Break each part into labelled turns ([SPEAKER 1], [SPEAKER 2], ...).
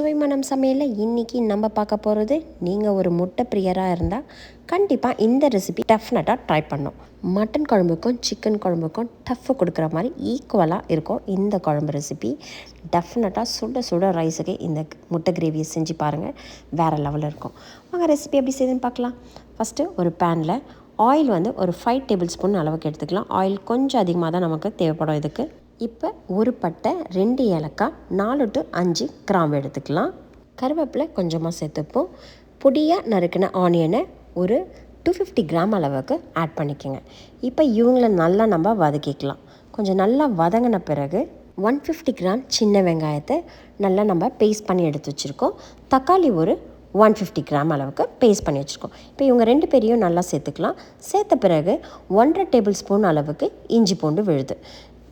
[SPEAKER 1] சுவை மனம் சமையலில் இன்றைக்கி நம்ம பார்க்க போகிறது நீங்கள் ஒரு முட்டை பிரியராக இருந்தால் கண்டிப்பாக இந்த ரெசிபி டெஃபினட்டாக ட்ரை பண்ணோம். மட்டன் குழம்புக்கும் சிக்கன் குழம்புக்கும் டஃப்பு கொடுக்குற மாதிரி ஈக்குவலாக இருக்கும் இந்த குழம்பு ரெசிபி டெஃபினட்டாக சுட சுட ரைஸுக்கு இந்த முட்டை கிரேவியை செஞ்சு பாருங்கள் வேறு லெவலில் இருக்கும். வாங்க ரெசிபி எப்படி செய்யுதுன்னு பார்க்கலாம். ஃபஸ்ட்டு ஒரு பேனில் ஆயில் வந்து ஒரு ஃபைவ் டேபிள் ஸ்பூன் அளவுக்கு எடுத்துக்கலாம். ஆயில் கொஞ்சம் அதிகமாக தான் நமக்கு தேவைப்படும் இதுக்கு. இப்போ ஒரு பட்டை ரெண்டு ஏலக்காய் நாலு டு அஞ்சு கிராம் எடுத்துக்கலாம். கருவேப்பிலை கொஞ்சமாக சேர்த்துப்போம். பொடியாக நறுக்கின ஆனியனை ஒரு டூ ஃபிஃப்டி கிராம் அளவுக்கு ஆட் பண்ணிக்கோங்க. இப்போ இவங்கள நல்லா நம்ம வதக்கிக்கலாம். கொஞ்சம் நல்லா வதங்கின பிறகு ஒன் ஃபிஃப்டி கிராம் சின்ன வெங்காயத்தை நல்லா நம்ம பேஸ்ட் பண்ணி எடுத்து வச்சுருக்கோம். தக்காளி ஒரு ஒன் ஃபிஃப்டி கிராம் அளவுக்கு பேஸ்ட் பண்ணி வச்சுருக்கோம். இப்போ இவங்க ரெண்டு பேரையும் நல்லா சேர்த்துக்கலாம். சேர்த்த பிறகு ஒன்றரை டேபிள் ஸ்பூன் அளவுக்கு இஞ்சி பூண்டு விழுது.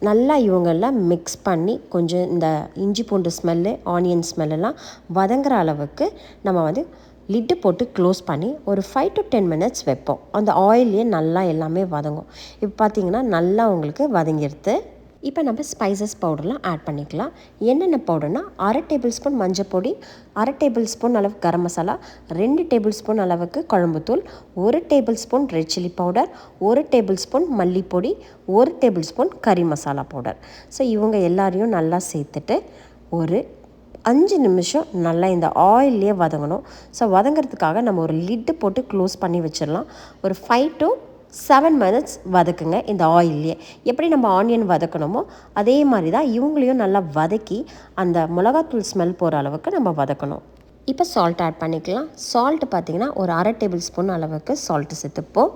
[SPEAKER 1] நல்லா இவங்கெல்லாம் மிக்ஸ் பண்ணி கொஞ்சம் இந்த இஞ்சி பூண்டு ஸ்மெல்லு ஆனியன் ஸ்மெல்லாம் வதங்குற அளவுக்கு நம்ம வந்து லிட்டு போட்டு க்ளோஸ் பண்ணி ஒரு ஃபைவ் டு டென் மினிட்ஸ் வைப்போம். அந்த ஆயிலே நல்லா எல்லாமே வதங்கும். இப்போ பார்த்தீங்கன்னா நல்லா உங்களுக்கு வதங்கிடுது இப்போ நம்ம ஸ்பைசஸ் பவுடர்லாம் ஆட் பண்ணிக்கலாம். என்னென்ன பவுடர்னா அரை டேபிள் ஸ்பூன் மஞ்சள் பொடி அரை டேபிள் ஸ்பூன் அளவுக்கு கரம் மசாலா ரெண்டு டேபிள் ஸ்பூன் அளவுக்கு குழம்புத்தூள் ஒரு table spoon red chilli powder ஒரு டேபிள் ஸ்பூன் மல்லிப்பொடி ஒரு டேபிள் ஸ்பூன் கறி மசாலா பவுடர் ஸோ இவங்க எல்லாரையும் நல்லா சேர்த்துட்டு ஒரு அஞ்சு நிமிஷம் நல்லா இந்த ஆயிலே வதங்கணும். ஸோ வதங்கிறதுக்காக நம்ம ஒரு லிட்டு போட்டு க்ளோஸ் பண்ணி வச்சிடலாம். ஒரு ஃபைவ் டு செவன் மினிட்ஸ் வதக்குங்க இந்த ஆயிலே எப்படி நம்ம ஆனியன் வதக்கணுமோ அதே மாதிரி தான் இவங்களையும் நல்லா வதக்கி அந்த மிளகாத்தூள் ஸ்மெல் போகிற அளவுக்கு நம்ம வதக்கணும். இப்போ சால்ட் ஆட் பண்ணிக்கலாம். சால்ட்டு பார்த்திங்கன்னா ஒரு அரை டேபிள் ஸ்பூன் அளவுக்கு சால்ட்டு சேர்த்துப்போம்.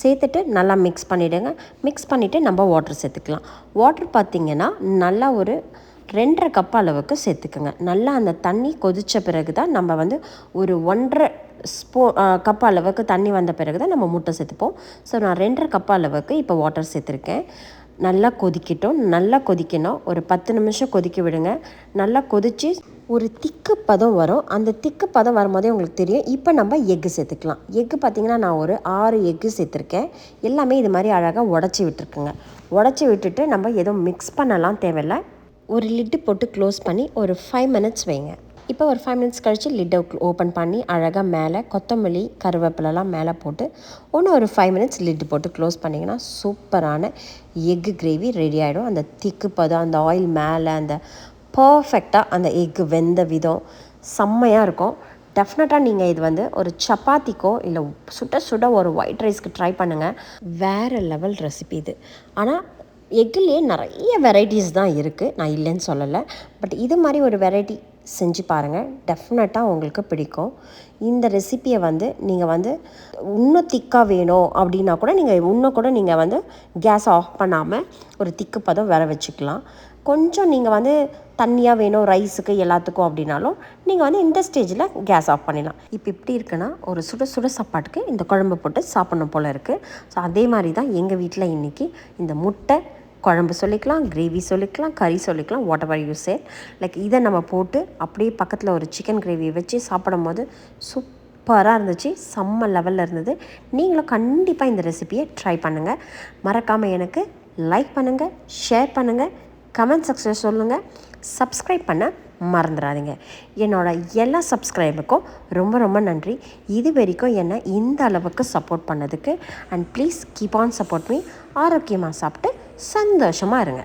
[SPEAKER 1] சேர்த்துட்டு நல்லா மிக்ஸ் பண்ணிவிடுங்க மிக்ஸ் பண்ணிவிட்டு நம்ம வாட்டர் சேர்த்துக்கலாம். வாட்டர் பார்த்திங்கன்னா நல்லா ஒரு ரெண்டரை கப் அளவுக்கு சேர்த்துக்குங்க. நல்லா அந்த தண்ணி கொதித்த பிறகு தான் நம்ம வந்து ஒரு ஒன்றரை ஸ்பூ கப் அளவுக்கு தண்ணி வந்த பிறகு தான் நம்ம முட்டை சேர்த்துப்போம். ஸோ நான் ரெண்டரை கப் அளவுக்கு இப்போ வாட்டர் சேர்த்துருக்கேன். நல்லா கொதிக்கட்டும். நல்லா கொதிக்கணும். ஒரு பத்து நிமிஷம் கொதிக்க விடுங்க. நல்லா கொதித்து ஒரு திக்கு பதம் வரும். அந்த திக்கு பதம் வரும்போதே உங்களுக்கு தெரியும். இப்போ நம்ம எக்கு சேர்த்துக்கலாம். எக்கு பார்த்திங்கன்னா நான் ஒரு ஆறு எக்கு சேர்த்துருக்கேன். எல்லாமே இது மாதிரி அழகாக உடச்சி விட்டுருக்குங்க. உடச்சி விட்டுட்டு நம்ம எதுவும் மிக்ஸ் பண்ணலாம் தேவையில்லை. ஒரு லிட்டு போட்டு க்ளோஸ் பண்ணி ஒரு ஃபைவ் மினிட்ஸ் வைங்க. இப்போ ஒரு ஃபைவ் மினிட்ஸ் கழித்து லிட்டை ஓப்பன் பண்ணி அழகாக மேலே கொத்தமல்லி கருவேப்பிலலாம் மேலே போட்டு ஒன்று ஒரு ஃபைவ் மினிட்ஸ் லிட் போட்டு க்ளோஸ் பண்ணிங்கன்னா சூப்பரான எக்கு கிரேவி ரெடி ஆகிடும் அந்த திக்கு பதம் அந்த ஆயில் மேலே அந்த பர்ஃபெக்டாக அந்த எக்கு வெந்த விதம் செம்மையாக இருக்கும். டெஃபினட்டாக நீங்கள் இது வந்து ஒரு சப்பாத்திக்கோ இல்லை சுட சுட ஒரு ஒயிட் ரைஸ்க்கு ட்ரை பண்ணுங்கள் வேறு லெவல் ரெசிபி இது. ஆனால் எக்குலேயே நிறைய வெரைட்டிஸ் தான் இருக்குது நான் இல்லைன்னு சொல்லலை. பட் இது மாதிரி ஒரு வெரைட்டி செஞ்சு பாருங்கள் டெஃபினட்டாக உங்களுக்கு பிடிக்கும். இந்த ரெசிப்பியை வந்து நீங்கள் வந்து இன்னும் திக்காக வேணும் அப்படின்னா கூட நீங்கள் இன்னும் கூட நீங்கள் வந்து கேஸ் ஆஃப் பண்ணாமல் ஒரு திக்கு பதம் வர வச்சுக்கலாம். கொஞ்சம் நீங்கள் வந்து தண்ணியாக வேணும் ரைஸுக்கு எல்லாத்துக்கும் அப்படின்னாலும் நீங்கள் வந்து இந்த ஸ்டேஜில் கேஸ் ஆஃப் பண்ணிடலாம். இப்போ இப்படி இருக்குன்னா ஒரு சுட சுட சாப்பாட்டுக்கு இந்த குழம்பு போட்டு சாப்பிடணும் போல் இருக்குது ஸோ அதே மாதிரி தான் எங்கள் வீட்டில் இன்றைக்கி இந்த முட்டை குழம்பு சொல்லிக்கலாம் கிரேவி சொல்லிக்கலாம் கறி சொல்லிக்கலாம் whatever you say like இதை நம்ம போட்டு அப்படியே பக்கத்தில் ஒரு சிக்கன் கிரேவி வச்சு சாப்பிடும் போது சூப்பராக இருந்துச்சு செம்ம லெவலில் இருந்தது. நீங்களும் கண்டிப்பாக இந்த ரெசிபியை ட்ரை பண்ணுங்கள் மறக்காமல் எனக்கு லைக் பண்ணுங்கள் ஷேர் பண்ணுங்கள் கமெண்ட் செக்ஷனில் சொல்லுங்கள் சப்ஸ்கிரைப் பண்ண மறந்துடாதீங்க. என்னோட எல்லா சப்ஸ்கிரைபுக்கும் ரொம்ப ரொம்ப நன்றி. இது வரைக்கும் என்னை இந்த அளவுக்கு சப்போர்ட் பண்ணதுக்கு and please keep on support me ஆரோக்கியமாக சாப்பிட்டு சந்தோஷமாக இருங்க.